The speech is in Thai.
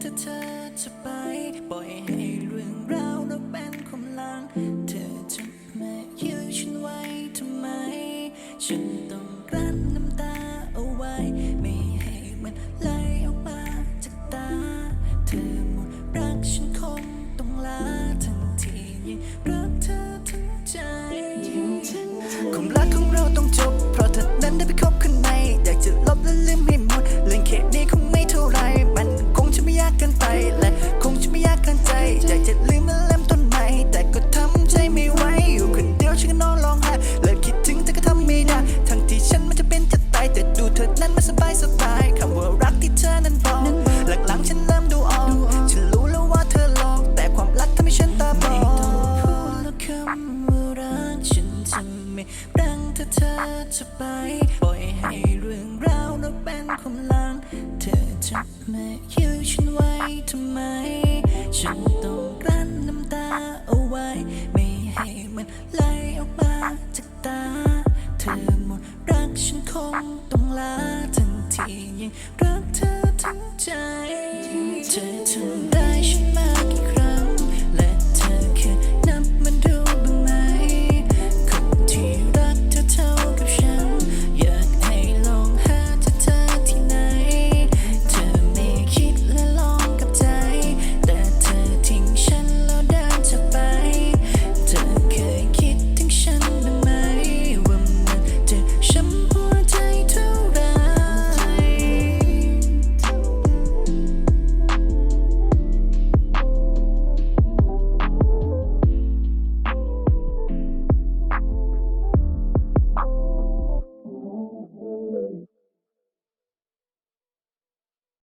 ถ้าเธอจะไป ปล่อยให้เรื่องราวเราเป็นความลังเธอจะมายื้อฉันไว้ทำไม ฉันต้องกลั้นน้ำตาเอาไว้ ไม่ให้มันไหลออกมาจากตา เธอหมดรักฉันคงต้องลาทันทียิ่งรักเธอถึงใจความรักของเราต้องจบ เพราะเธอนั้นได้ไปคบคน ไม่รังถ้าเธอจะไป ปล่อยให้เรื่องราวเราเป็นความลัง เธอจะมายื้อฉันไว้ทำไม ฉันต้องกลั้นน้ำตาเอาไว้ ไม่ให้มันไหลออกมาจากตา เธอหมดรักฉันคงต้องลาทันทียิ่งรักเธอถึงใจ เธอทำได้ฉันมากี่ครั้ง